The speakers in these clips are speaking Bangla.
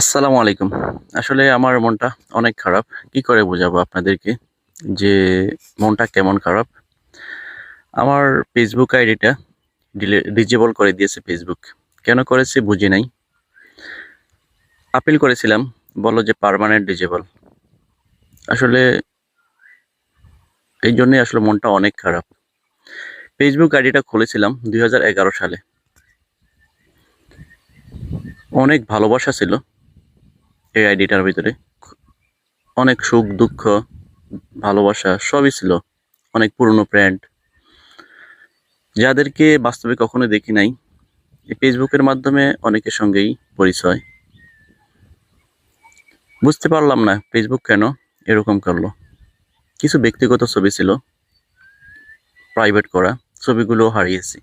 আসসালামু আলাইকুম। আসলে আমার মনটা অনেক খারাপ। কি করে বোঝাবো আপনাদেরকে যে মনটা কেমন খারাপ? আমার ফেসবুক আইডিটা ডিজেবল করে দিয়েছে ফেসবুক কেন করেছে বুঝি নাই। আপিল করেছিলাম বলো যে পার্মানেন্ট ডিজেবল আসলে এই জন্যই আসলে মনটা অনেক খারাপ। ফেসবুক আইডিটা খুলেছিলাম দু হাজার এগারো সালে। অনেক ভালোবাসা ছিল। এই আইডিটার ভিতরে অনেক সুখ, দুঃখ, ভালোবাসা সবই ছিল। অনেক পুরনো ফ্রেন্ড যাদেরকে বাস্তবে কখনো দেখি নাই, এই ফেসবুকের মাধ্যমে অনেকের সঙ্গেই পরিচয়। বুঝতে পারলাম না ফেসবুক কেন এরকম করল। কিছু ব্যক্তিগত ছবি ছিল প্রাইভেট করা, ছবিগুলো হারিয়েছি।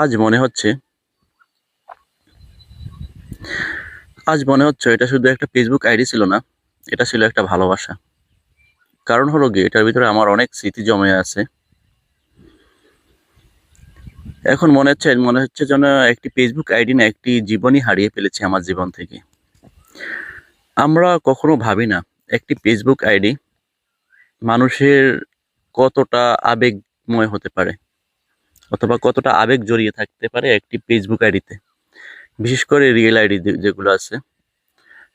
আজ মনে হচ্ছে আজ মনে হচ্ছে এটা শুধু একটা ফেসবুক আইডি ছিল না, এটা ছিল একটা ভালোবাসা। কারণ হলো গিয়ে এটার ভিতরে আমার অনেক স্মৃতি জমে আছে। এখন মনে হচ্ছে মনে হচ্ছে যেন একটি ফেসবুক আইডি না, একটি জীবনই হারিয়ে ফেলেছে আমার জীবন থেকে। আমরা কখনো ভাবি না, একটি ফেসবুক আইডি মানুষের কতটা আবেগময় হতে পারে, অথবা কতটা আবেগ জড়িয়ে থাকতে পারে একটি ফেসবুক আইডিতে বিশেষ করে রিয়েল আইডি যেগুলো আছে।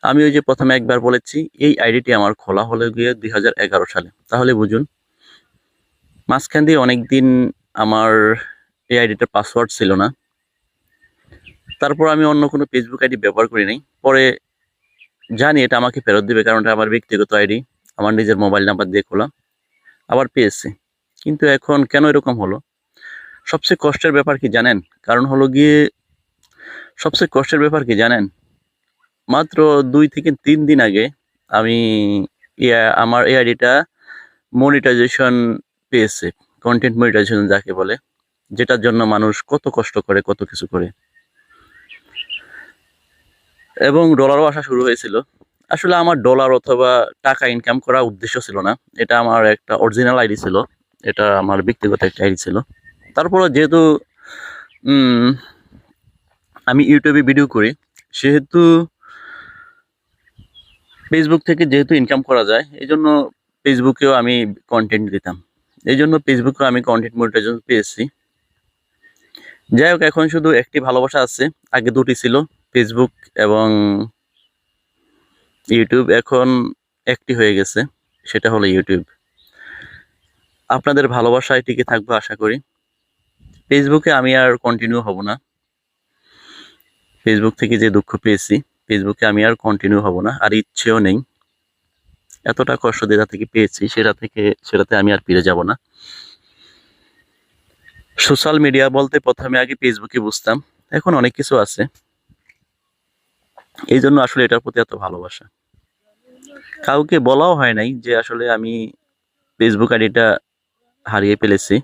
আমি ওই যে প্রথমে একবার বলেছি, এই আইডিটি আমার খোলা হলে গিয়ে দু হাজার এগারো সালে। তাহলে বুঝুন, মাঝখান দিয়ে অনেক দিন আমার এই আইডিটার পাসওয়ার্ড ছিল না। তারপর আমি অন্য কোনো ফেসবুক আইডি ব্যবহার করি নাই। পরে জানি এটা আমাকে ফেরত দেবে কারণ এটা আমার ব্যক্তিগত আইডি আমার নিজের মোবাইল নাম্বার দিয়ে খোলা। আবার পেয়েছি। কিন্তু এখন কেন এরকম হলো? সবচেয়ে কষ্টের ব্যাপার কি জানেন? কারণ হলো গিয়ে সবচেয়ে কষ্টের ব্যাপার কি জানেন? মাত্র দুই থেকে তিন দিন আগে আমি আমার এই আইডিটা মনিটাইজেশন পেয়েছে কন্টেন্ট মনিটাইজেশন যাকে বলে, যেটার জন্য মানুষ কত কষ্ট করে, কত কিছু করে। এবং ডলারও আসা শুরু হয়েছিল। আসলে আমার ডলার অথবা টাকা ইনকাম করা উদ্দেশ্য ছিল না। এটা আমার একটা অরিজিনাল আইডি ছিল। এটা আমার ব্যক্তিগত একটা আইডি ছিল। তারপরে যেহেতু আমি ইউটিউবে ভিডিও করি, সেহেতু ফেসবুক থেকে যেহেতু ইনকাম করা যায় এই জন্য ফেসবুকেও আমি কন্টেন্ট দিতাম। এই জন্য ফেসবুকেও আমি কন্টেন্ট মনিটাইজেশন পেয়েছি। যাই হোক, এখন শুধু একটি ভালোবাসা আছে, আগে দুটি ছিল ফেসবুক এবং ইউটিউব এখন একটি হয়ে গেছে, সেটা হলো ইউটিউব আপনাদের ভালোবাসায় টিকে থাকব আশা করি। ফেসবুকে আমি আর কন্টিনিউ হব না। ফেসবুক থেকে যে দুঃখ পেয়েছি ফেসবুকে আমি আর কন্টিনিউ হব না, আর ইচ্ছেও নেই। এতটা কষ্ট যেটা থেকে পেয়েছি, সেটা থেকে, সেটাতে আমি আর ফিরে যাব না। সোশ্যাল মিডিয়া বলতে প্রথমে আগে ফেসবুকে বুঝতাম, এখন অনেক কিছু আছে। এই জন্য আসলে এটার প্রতি এত ভালোবাসা। কাউকে বলাও হয় নাই যে আসলে আমি ফেসবুক আইডিটা হারিয়ে ফেলেছি।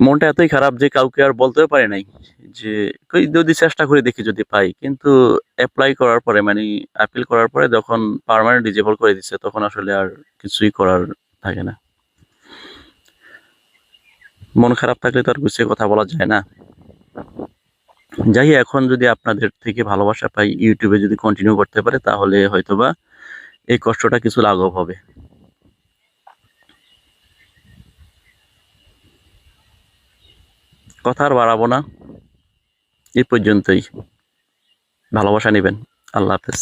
মনটা এতই খারাপ যে কাউকে আর বলতেও পারি নাই যে যদি চেষ্টা করে দেখি যদি পাই। কিন্তু অ্যাপ্লাই করার পরে মানে আপিল করার পরে যখন পার্মানেন্ট ডিজেবল করে দিচ্ছে তখন আসলে আর কিছুই করার থাকে না। মন খারাপ থাকলে তো আর গুছিয়ে কথা বলা যায় না। যাই এখন যদি আপনাদের থেকে ভালোবাসা পাই ইউটিউবে যদি কন্টিনিউ করতে পারে, তাহলে হয়তোবা এই কষ্টটা কিছু লাঘব হবে। কথা আর বাড়াবো না। এই পর্যন্তই। ভালোবাসা নেবেন। আল্লাহ হাফেজ।